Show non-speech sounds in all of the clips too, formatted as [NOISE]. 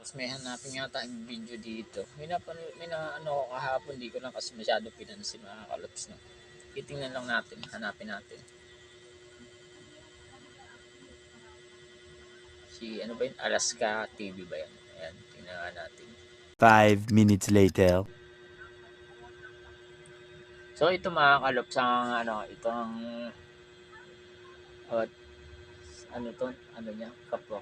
Tapos may hanapin yata yung video dito. May, napan, may na, ano ako kahapon, di ko lang kasi masyado pinansin mga kalops. No? Titingnan lang natin, hanapin natin. Si ano ba yun? Alaska TV ba yan? Ayan, tingnan nga natin. Five minutes later. So ito mga kalops ang ano, itong what, ano to, ano niya, kapwa.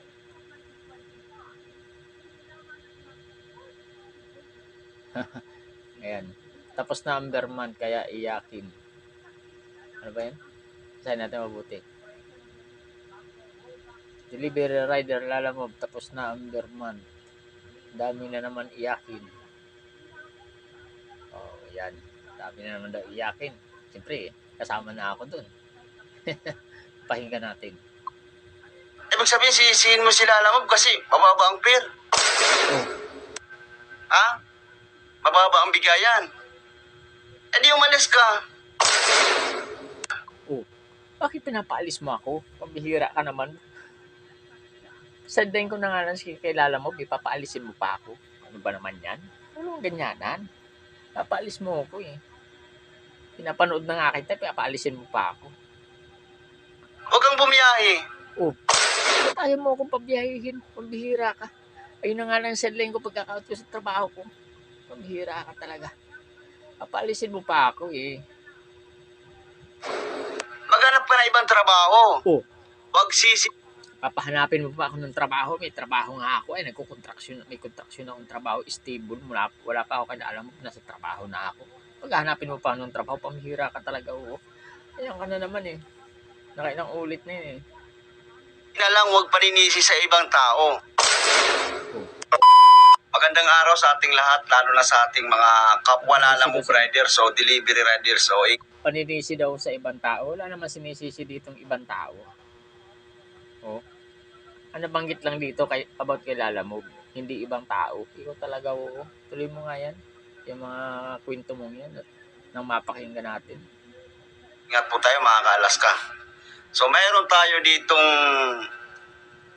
[LAUGHS] Ayan. Tapos number man, kaya iyakin. Ano ba yan? Saan natin mabuti? Delivery rider lalamob, tapos number man. Dami na naman iyakin. Oh, yan. Dami na naman daw iyakin. Siyempre, kasama na ako dun. [LAUGHS] Pakinggan natin. Ibig sabihin, sisihin mo sila alam mo kasi mababa ang pair. Ha? Mababa ang bigayan. Eh di umalis ka. Bakit pinapaalis mo ako? Pambihira ka naman. Sandayin ko na nga lang si kilala mo, papaalisin mo pa ako. Ano ba naman yan? Ano ang ganyanan? Papaalis mo ako eh. Pinapanood na nga kita, papaalisin mo pa ako. Huwag kang bumiyahe. Ba't ayaw mo akong pabiyahihin? Pambihira ka. Ayun na nga lang sandayin ko pagkakaot ko sa trabaho ko. Pambihira ka talaga. Papaalisin mo pa ako eh. Maghanap ka na ibang trabaho. Oh. Huwag sisi. papahanapin mo pa ako ng trabaho. May trabaho nga ako. Ay, nagkukontraksyon. May kontraksyon akong trabaho. Stable. Wala, wala pa ako kada alam mo. Nasa trabaho na ako. Paghanapin mo pa ako ng trabaho, pamihira ka talaga. Oo. Ayan ka na naman eh. Nakailang ulit na eh. na lang huwag paninisi sa ibang tao. Magandang araw sa ating lahat, lalo na sa ating mga kapwa lalamog riders o delivery riders o Paninisi daw sa ibang tao. Wala naman sinisisi ditong ibang tao. Oh. Ano banggit lang dito kay, about kay Lalamove? Hindi ibang tao. Ikaw talaga oo. Tuloy mo nga yan. Yung mga kwento mong yan. Nang mapakinggan natin. Ingat po tayo mga ka-Alaska. So mayroon tayo ditong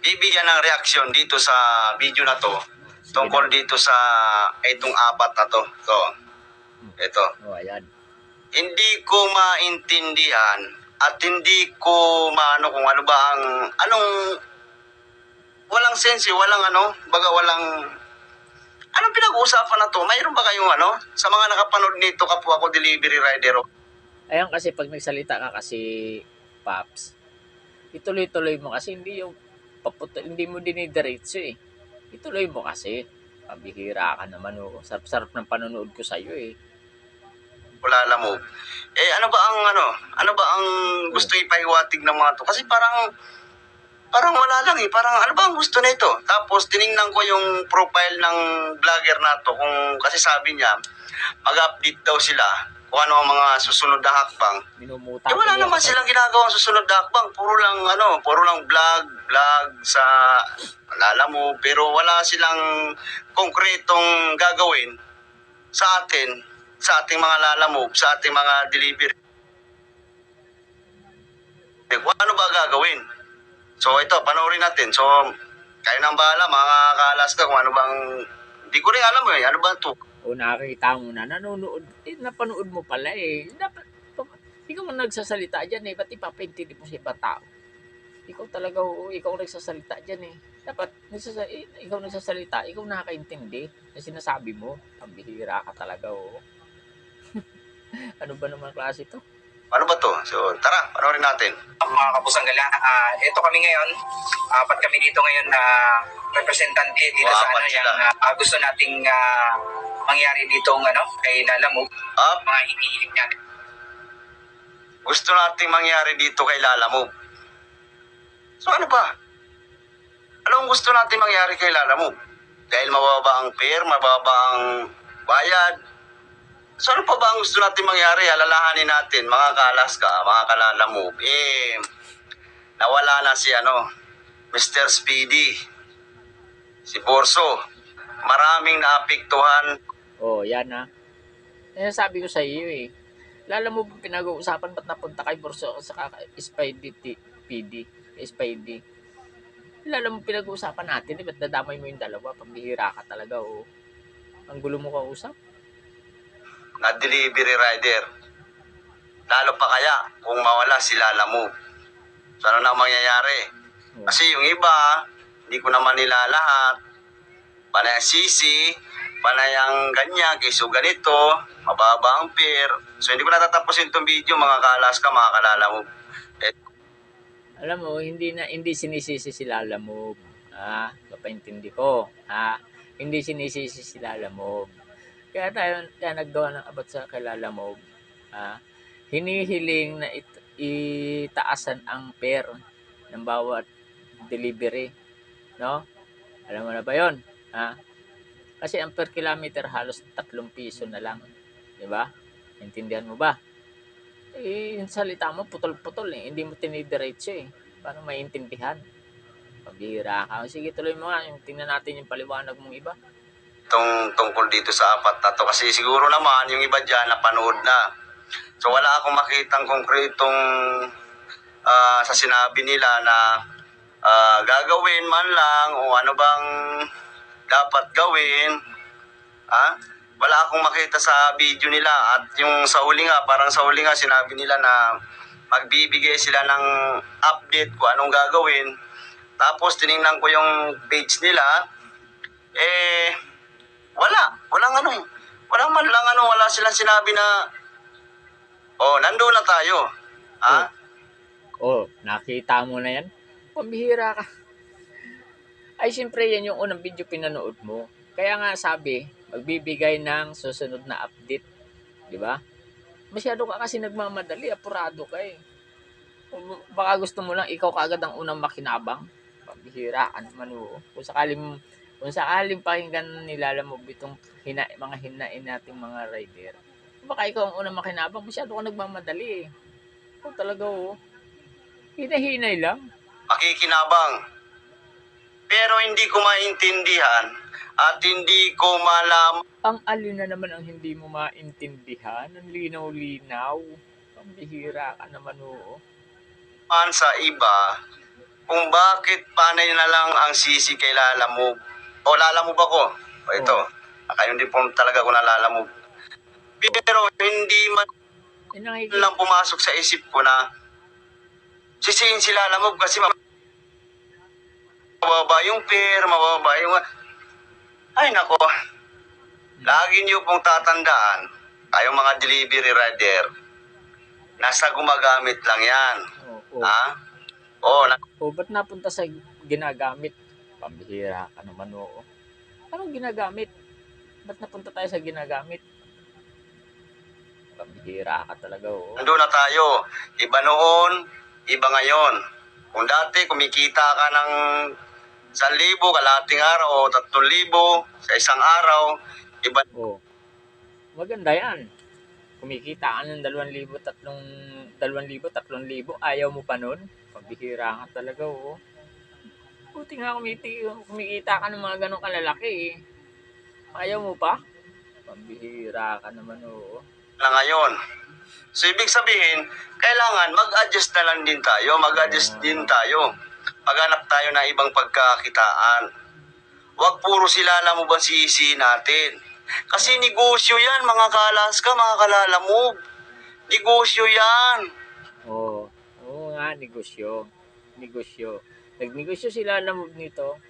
bibigyan ng reaksyon dito sa video na to tungkol dito sa itong apat na to. So, ito. Oh, ayan. Hindi ko maintindihan at hindi ko maano kung ano ba ang anong walang sense, eh, walang ano, baga walang anong pinag-uusapan na to? Mayroon ba kayong ano sa mga nakapanood nito kapwa ko delivery rider? oh? Ayan kasi pag nagsalita ka kasi, Paps, ituloy-tuloy mo kasi hindi yung paputo, hindi mo dinidiretso eh. Ituloy mo kasi. Pabihira ka naman oh. Sarap-sarap ng panonood ko sa'yo eh. wala alam mo. Eh ano ba ang ano? Ano ba ang gusto ipahiwatig ng mga to? Kasi parang parang wala lang eh. Parang ano ba ang gusto nito? Tapos tiningnan ko yung profile ng vlogger na to kung kasi sabi niya mag-update daw sila kung ano ang mga susunod na hakbang. Minumuta Eh wala naman ako. silang ginagawang susunod na hakbang. Puro lang ano, puro lang vlog, vlog sa alala mo, pero wala silang konkretong gagawin sa atin, sa ating mga lalamove, sa ating mga delivery. Eh, kung ano ba gagawin? So ito, panoorin natin. So, kayo nang bahala, mga ka-Alaska, kung ano bang... Hindi ko rin alam eh, ano ba ito? O nakakita mo na, nanonood, eh, napanood mo pala eh. Dapat, pa- ikaw ang nagsasalita dyan eh, ba't ipapaintindi mo sa ibang tao? Ikaw talaga, oo, ikaw ang nagsasalita dyan eh. Dapat, nagsasa, eh, ikaw nagsasalita, ikaw nakakaintindi na sinasabi mo. Pambihira ka talaga, oo. [LAUGHS] ano ba naman klase to? Ano ba to? So, tara, panoorin natin. mga kabusang gala. Ah, ito kami ngayon. Apat kami dito ngayon na representante dito Wow, sa ano apat yung sila. ah, gusto nating ah, mangyari dito ano kay Lalamog. Up. Mga hinihiling natin. gusto nating mangyari dito kay Lalamove. So ano ba? Ano ang gusto natin mangyari kay Lalamove? Dahil mababa ang fare, mababa ang bayad. So ano pa ba ang gusto natin mangyari? Alalahanin natin, mga ka-Alaska, mga ka-Lalamove. Eh, nawala na si ano, Mr. Speedy, si Borso. Maraming naapektuhan Oh, yan na. Yan ang sabi ko sa iyo eh. Lala mo pinag-uusapan ba't napunta kay Borso sa Spidey PD? Spidey. Kilala mo pinag-uusapan natin, di ba't dadamay mo yung dalawa? Pambihira ka talaga, oh. Ang gulo mo kausap. Na delivery rider. Lalo pa kaya kung mawala si Lala Move. So ano na ang mangyayari? Oh. Kasi yung iba, hindi ko naman nila lahat. Panay ang sisi, panay ang ganyan, kiso ganito, mababa ang pair. So hindi ko natatapusin itong video mga kalas ka, mga kalala mo. Alam mo, hindi na hindi sinisisi si Lala Move. Ha? Papaintindi ko. Ha? Hindi sinisisi si Lala Move. Kaya tayo kaya naggawa ng abot sa kay Lala Move. Ha? Hinihiling na it, itaasan ang pair ng bawat delivery. No? Alam mo na ba yon? Ha? Kasi ang per kilometer halos 3 piso na lang. Di ba? Intindihan mo ba? Eh, yung salita mo, putol-putol eh. Hindi mo tinidiretso eh. Paano maintindihan? Pabihira ka. Sige, tuloy mo nga. Tingnan natin yung paliwanag mong iba. Itong tungkol dito sa apat na to. Kasi siguro naman yung iba dyan napanood na. So wala akong makitang konkretong ah, sa sinabi nila na ah, gagawin man lang o ano bang dapat gawin. Ha? Wala akong makita sa video nila at yung sa huli nga, parang sa huli nga sinabi nila na magbibigay sila ng update kung anong gagawin. Tapos tiningnan ko yung page nila, eh, wala. Walang ano eh. Walang man lang ano, wala silang sinabi na, oh, nandoon na tayo. Ha? Oh, nakita mo na yan? Pambihira ka. Ay, siyempre yan yung unang video pinanood mo. Kaya nga sabi, magbibigay ng susunod na update. Di ba? Masyado ka kasi nagmamadali, apurado ka eh. Baka gusto mo lang, ikaw kaagad ang unang makinabang. Pambihira ka naman oo. Kung sakaling, kung sakaling pakinggan nilala mo itong hina, mga hinain nating mga rider, baka ikaw ang unang makinabang, masyado ka nagmamadali eh. Ikaw talaga oo. Hinahinay lang. Makikinabang. Pero hindi ko maintindihan at hindi ko malaman Ang alin na naman ang hindi mo maintindihan. Ang linaw-linaw. Pambihira ka naman oo. sa iba kung bakit panay na lang ang sisi kay Lalamove. O Lalamove ako. O ito. Akayon din po talaga ko na Lalamove. Pero hindi man lang pumasok sa isip ko na sisihin si Lalamove kasi ma- mababa yung pair, mababa yung... Ay nako, lagi niyo pong tatandaan, kayong mga delivery rider, nasa gumagamit lang yan. Oo, oo. Ha? Oo, na- O, ba't napunta sa ginagamit? Pambihira ka naman oo. Anong ginagamit? Ba't napunta tayo sa ginagamit? Pambihira ka talaga oo. nandun na tayo. Iba noon, iba ngayon. Kung dati kumikita ka ng 1,000 kalating araw o 3,000 sa isang araw, iba Oo. Maganda yan. Kumikita ka ng 2,000, tatlong, 2,000, 3,000, ayaw mo pa nun? Pambihira ka talaga, oo. Buti nga kumiti, kumikita ka ng mga ganong kalalaki, eh. Ayaw mo pa? Pambihira ka naman, oo. na ngayon. So, ibig sabihin, kailangan mag-adjust na lang din tayo. Mag-adjust din tayo. Maghanap tayo ng ibang pagkakitaan. Huwag puro sila mo ba sisi natin. Kasi negosyo yan, mga kalas ka, mga kalala mo. Negosyo yan. Oo. Oo nga, negosyo. Negosyo. Nagnegosyo sila move nito.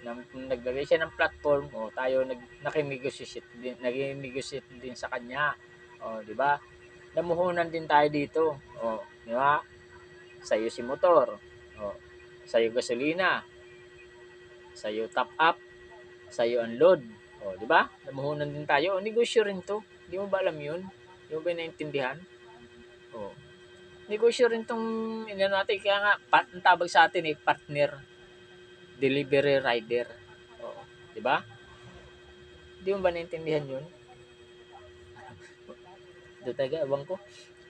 Nang, naglagay siya ng platform, o tayo nag, nakinegosyate din, nakinegosyate din sa kanya. O, di ba? Namuhunan din tayo dito. O, di ba? Sa'yo si motor. O, sa'yo gasolina. Sa'yo top up. Sa'yo unload. O, di ba? Namuhunan din tayo. O, negosyo rin to. Di mo ba alam yun? Di mo ba naintindihan? O, negosyo rin tong ano natin kaya nga pat, ang tawag sa atin eh partner delivery rider oo di ba di mo ba naintindihan yun [LAUGHS] do taga abang ko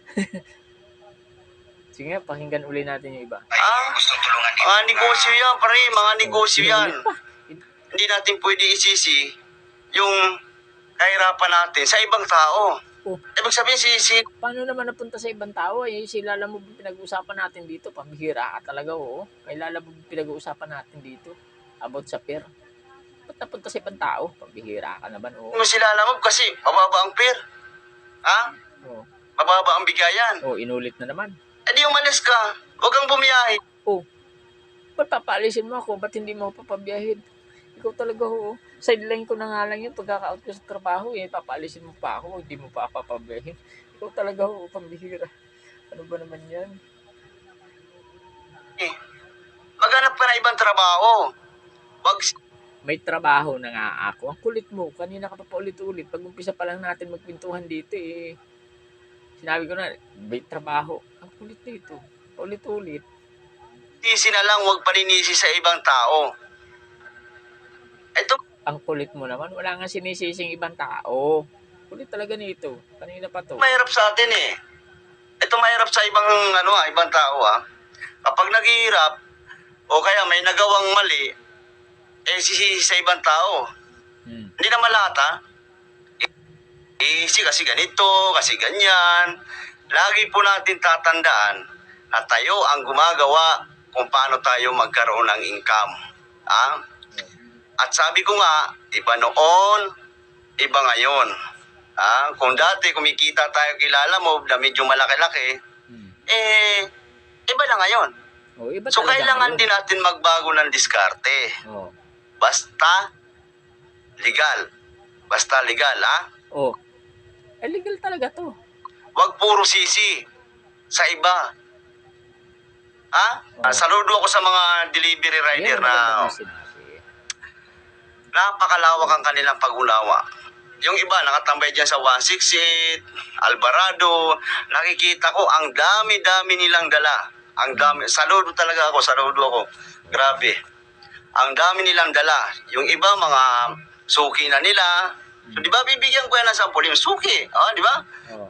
[LAUGHS] sige nga pakinggan uli natin yung iba Ah, Gusto tulungan dito. mga negosyo yan, pare. Mga negosyo yan. Hindi natin pwede isisi yung kahirapan natin sa ibang tao. Oh. Ibig sabihin si, si Paano naman napunta sa ibang tao? Eh, si Lala mo pinag-uusapan natin dito. Pambihira ka talaga, oo. Kay Lala mo pinag-uusapan natin dito. About sa pair. Ba't napunta sa ibang tao? Pambihira ka naman, oo. mo si Lalamove kasi mababa ang pair. Ha? Oo. Mababa ang bigayan. Oh, inulit na naman. Eh di umalis ka. Huwag kang bumiyahe. Ba't papaalisin mo ako? Ba't hindi mo ako papabiyahin? Ikaw talaga, oo. Sideline ko na nga lang yun pagkaka-out ko sa trabaho. Eh, papaalisin mo pa ako. Hindi mo pa ako papabiyahin. Ikaw talaga, oo. Pambihira. Ano ba naman yan? Eh, Maghanap ka na ibang trabaho. Wag May trabaho na nga ako. Ang kulit mo. Kanina ka pa paulit-ulit. Pag umpisa pa lang natin magpintuhan dito eh. Sinabi ko na, may trabaho. Ang kulit dito. Paulit-ulit. sisi na lang, huwag paninisi sa ibang tao. Ito, Ang kulit mo naman. Wala nga sinisising ibang tao. Kulit talaga nito. Kanina pa to. mahirap sa atin eh. Ito mahirap sa ibang ano ah, ibang tao ah. Kapag naghihirap o kaya may nagawang mali, eh sisi sa ibang tao. Hmm. Hindi naman lahat ah. Eh, si kasi ganito, kasi ganyan. Lagi po natin tatandaan na tayo ang gumagawa kung paano tayo magkaroon ng income. Ah? At sabi ko nga, iba noon, iba ngayon. Ah, kung dati kumikita tayo kilala mo na medyo malaki-laki, Hmm. eh, iba na ngayon. Oh, iba So kailangan ngayon. din natin magbago ng diskarte. Oh. Basta legal. Basta legal, ha? Oh. Eh, legal talaga to. Huwag puro sisi sa iba. Ha? Oo. Ah, saludo ako sa mga delivery rider ang na. Napakalawak ang kanilang pag-unawa. Yung iba, nakatambay dyan sa 168, Alvarado, nakikita ko ang dami-dami nilang dala. Ang dami, saludo talaga ako, saludo ako. Grabe. Ang dami nilang dala. Yung iba, mga suki na nila. So, di ba, bibigyan ko yan ng sample, yung suki. Ah, di ba?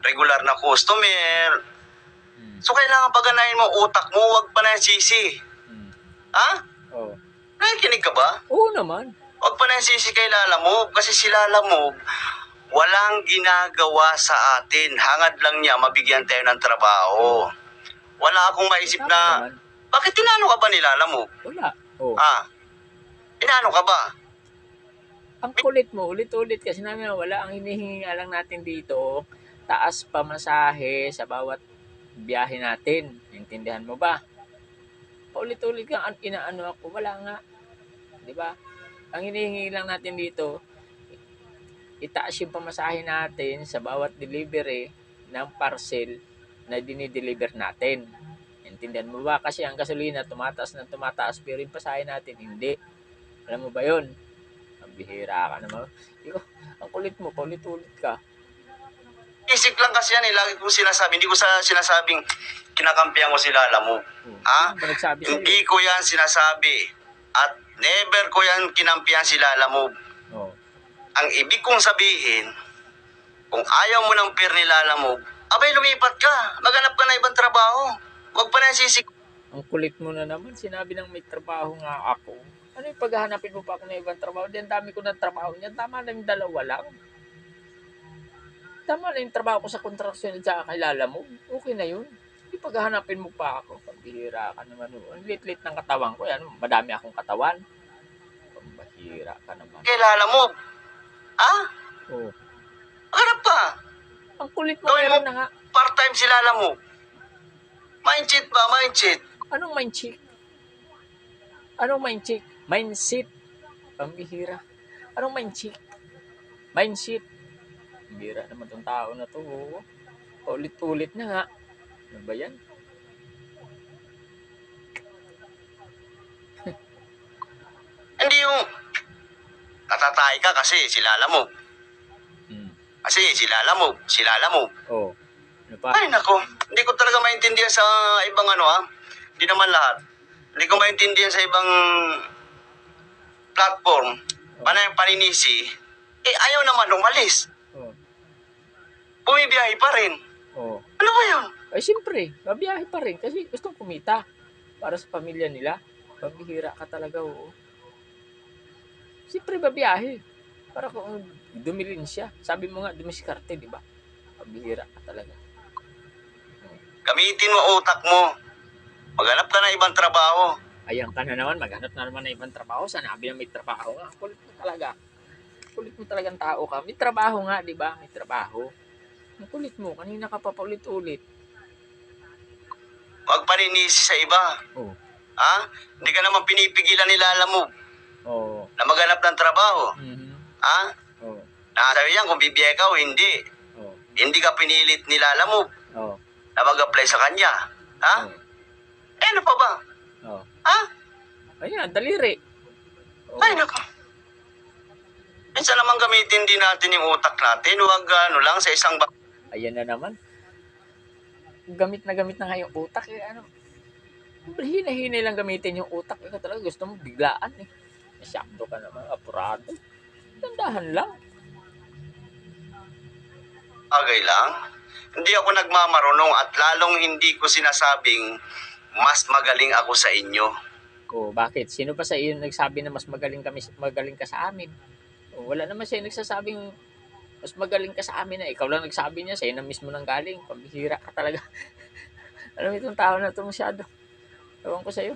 Regular na customer. Hmm. So, kailangan paganahin mo utak mo, wag pa na yung sisi. Hmm. Ha? Oh. Nakikinig ka ba? Oo naman. Huwag pa na sisi kay Lala Move kasi si Lala Move walang ginagawa sa atin. Hangad lang niya mabigyan tayo ng trabaho. Wala akong maisip na, bakit tinano ka ba ni Lala Move? Wala. Oh. Ah, tinano ka ba? Ang kulit mo, ulit-ulit kasi namin wala ang hinihingi lang natin dito. Taas pamasahe sa bawat biyahe natin. Intindihan mo ba? Paulit-ulit ka, an- inaano ako, wala nga. Di ba? Ang hinihingi lang natin dito, itaas yung pamasahe natin sa bawat delivery ng parcel na dinideliver natin. Intindihan mo ba? Kasi ang gasolina tumataas ng tumataas pero yung pasahe natin hindi. Alam mo ba yun? Ang bihira ka naman. Ikaw, ang kulit mo, paulit-ulit ka. Isip lang kasi yan eh, lagi kong sinasabi. Hindi ko sa sinasabing kinakampihan ko si Lala Move. Ah? Sino ba nagsabi sa'yo? Hindi ko yan sinasabi. At never ko yan kinampihan si Lala Move. Oh. Ang ibig kong sabihin, kung ayaw mo ng peer ni Lala Move, abay lumipat ka. Maghanap ka na ibang trabaho. Huwag pa na sisi Ang kulit mo na naman. Sinabi ng may trabaho nga ako. Ano yung paghahanapin mo pa ako ng ibang trabaho? Diyan dami ko ng trabaho niyan. Tama na yung dalawa lang. Tama na yung trabaho ko sa kontraksyon at saka kilala mo. Okay na yun. Hindi paghahanapin mo pa ako. Pambihira ka naman. Ang lit-lit ng katawan ko. Yan, madami akong katawan. Pambihira ka naman. kay Lala Move. Ah? Oh. Harap ka. Ang kulit mo Gawin mo- na nga. Part-time si Lala Move. Mindset ba? Mindset. Anong mind chick? Anong mind chick? Mindset. Pambihira. Anong mind chick? Mindset. Bira naman tong tao na to. oh. Ulit-ulit na nga. Ano ba yan? Hindi yung natatay ka kasi si Lala Move. Hmm. Kasi si Lala Move. Si Lala Move. Oh. Ano pa? Ay, nako. Hindi ko talaga maintindihan sa ibang ano ha. Hindi naman lahat. Hindi ko maintindihan sa ibang platform. Paano yung paninisi? Eh, ayaw naman umalis. Oh. Bumibiyahe pa rin. Oh. Ano ba yun? Ay, siyempre. Babiyahe pa rin kasi gustong kumita para sa pamilya nila. Pambihira ka talaga, oo. Siyempre, babiyahe. Para kung dumilin siya. Sabi mo nga, dumiskarte, di ba? Pambihira ka talaga. Gamitin mo utak mo. Maghanap ka ng ibang trabaho. Ayan ka na naman, maghanap na naman ng ibang trabaho. Sanabi na may trabaho nga. Kulit mo talaga. Kulit mo talagang tao ka. May trabaho nga, di ba? May trabaho. Ang kulit mo. Kanina ka pa paulit-ulit. Huwag paninisi sa iba. Oo. Ha? Hindi ka naman pinipigilan ni Lala mo Oo. na maghanap ng trabaho. Mhm. Ha? Oo. Nakasabi yan kung bibiyay ka o hindi. Oo. Hindi ka pinilit ni Lala mo Oo. na mag-apply sa kanya. Ha? Oo. Eh, ano pa ba? Oo. Ha? Ayan, daliri. Oo. Ay, naku. Minsan naman gamitin din natin yung utak natin. Huwag ano lang sa isang ba- Ayan na naman. Gamit na gamit na nga yung utak. Eh, ano? Hina-hina lang gamitin yung utak. Ikaw talaga gusto mo biglaan eh. Masyado ka naman. Apurado. Tandahan lang. bagay lang. Hindi ako nagmamarunong at lalong hindi ko sinasabing mas magaling ako sa inyo. O bakit? Sino pa sa iyo nagsabi na mas magaling kami magaling ka sa amin? O, wala naman siya nagsasabing mas magaling ka sa amin na ikaw lang nagsabi niya sa'yo na mismo nang galing. Pambihira ka talaga. [LAUGHS] Alam mo itong tao na ito masyado. Ewan ko sa'yo.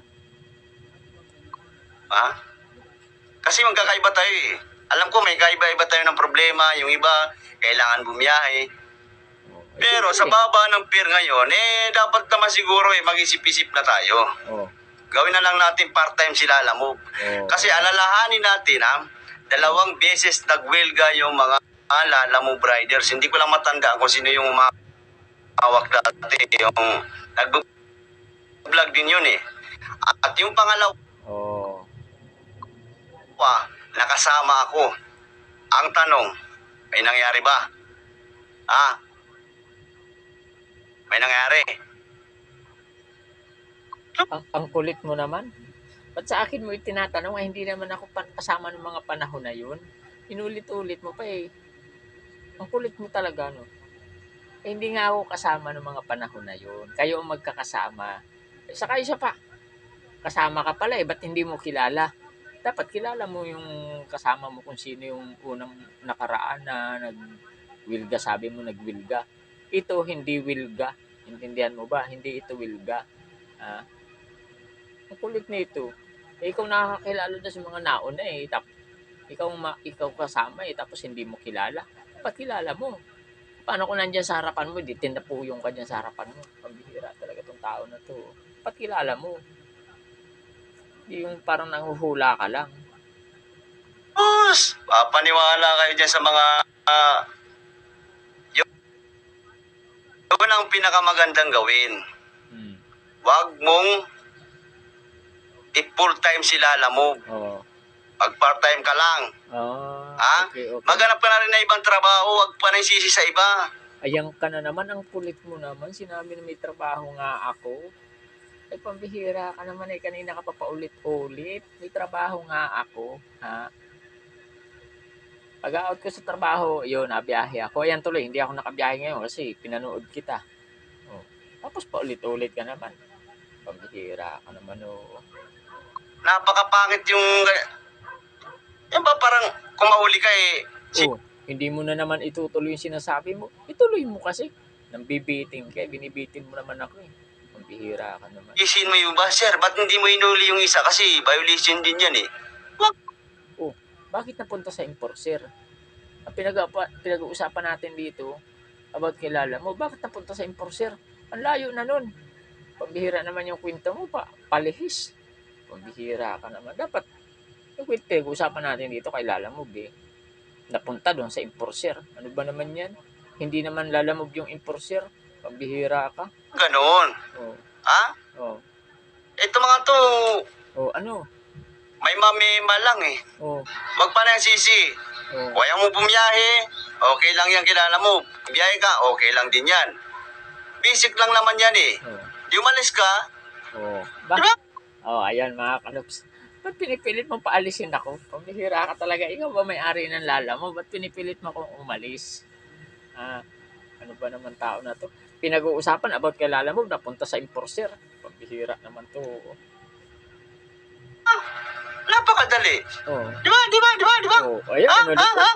Ha? Kasi magkakaiba tayo eh. Alam ko may kaiba-iba tayo ng problema. Yung iba, kailangan bumiyahe. O, eh, Pero sa baba ng pier ngayon, eh, dapat naman siguro eh, mag-isip-isip na tayo. O, Gawin na lang natin part-time si Lala Move. o, Kasi alalahanin natin ha, dalawang beses nagwelga yung mga ah, Lala Move riders. Hindi ko lang matandaan kung sino yung mga hawak dati. Yung nag-vlog din yun eh. At yung pangalawa, nakasama ako. Ang tanong, may nangyari ba? Ha? May nangyari? ang, ang kulit mo naman. Ba't sa akin mo itinatanong ay hindi naman ako kasama ng mga panahon na yun? Inulit-ulit mo pa eh. Ang kulit mo talaga, no? Eh, hindi nga ako kasama ng mga panahon na yun. Kayo ang magkakasama. Eh, saka isa pa, kasama ka pala eh, ba't hindi mo kilala? Dapat kilala mo yung kasama mo kung sino yung unang nakaraan na nag-wilga, sabi mo nag-wilga. Ito hindi wilga. Intindihan mo ba? Hindi ito wilga. Ah, ang kulit nito. Eh, ikaw nakakakilala na sa mga naon na eh. Tap, ikaw, ma, ikaw kasama eh, tapos hindi mo kilala. Dapat kilala mo. Paano kung nandyan sa harapan mo, di tinapuyong ka dyan sa harapan mo. Pambihira talaga tong tao na to. Dapat kilala mo. Yung parang nanguhula ka lang. Boss, papaniwala kayo dyan sa mga... Uh, yun, yun ang pinakamagandang gawin. Hmm. Huwag mong i-full time si Lala mo. Oo. Pag part-time ka lang. Ah, Ha? okay, okay. Maghanap ka na rin na ibang trabaho. Huwag pa nang sisi sa iba. Ayan ka na naman, ang kulit mo naman. Sinabi na may trabaho nga ako. Ay, pambihira ka naman eh. Kanina ka pa paulit-ulit. May trabaho nga ako. Ha? Pag-out ko sa trabaho, yun, nabiyahe ako. Ayan tuloy, hindi ako nakabiyahe ngayon kasi pinanood kita. Oh. Tapos paulit-ulit ka naman. Pambihira ka naman, oh. Napakapangit yung... Yan ba parang kung mahuli ka eh... Si- Oh, hindi mo na naman itutuloy yung sinasabi mo. Ituloy mo kasi. Nang bibitin ka, eh. binibitin mo naman ako eh. Pambihira ka naman. Isin mo yung ba, sir? Ba't hindi mo inuli yung isa? Kasi violation din yan eh. bakit napunta sa enforcer? Ang pinag pinag-uusapan natin dito about kilala mo, bakit napunta sa enforcer? Ang layo na nun. Pambihira naman yung kwento mo pa. Palihis. Pambihira ka naman. Dapat yung kwento pinag-uusapan natin dito kay Lalamove eh. Napunta doon sa enforcer. Ano ba naman yan? Hindi naman Lalamove yung enforcer. Pambihira ka. Ganon. Oh, Ha? oh, Ito mga to, oh, ano? may mamima lang eh. Oh, Wag pa na yung sisi. oh, Kaya mo bumiyahe, okay lang yan kilala mo. Biyahe ka, okay lang din yan. Basic lang naman yan eh. oh. Di umalis ka, Oo. Ba? Diba? Oh, ayan mga kalops. Ba't pinipilit mo paalisin ako? Pambihira ka talaga. Ikaw ba may-ari ng lala mo? Ba't pinipilit mo akong umalis? Ah, ano ba naman tao na to? Pinag-uusapan about kay lala mo, napunta sa enforcer. Pambihira naman to. napakadali. Oh. Di ba, di ba, di ba, di ba? Oh, ayan, Ha? inulit Ha? ko. Ha?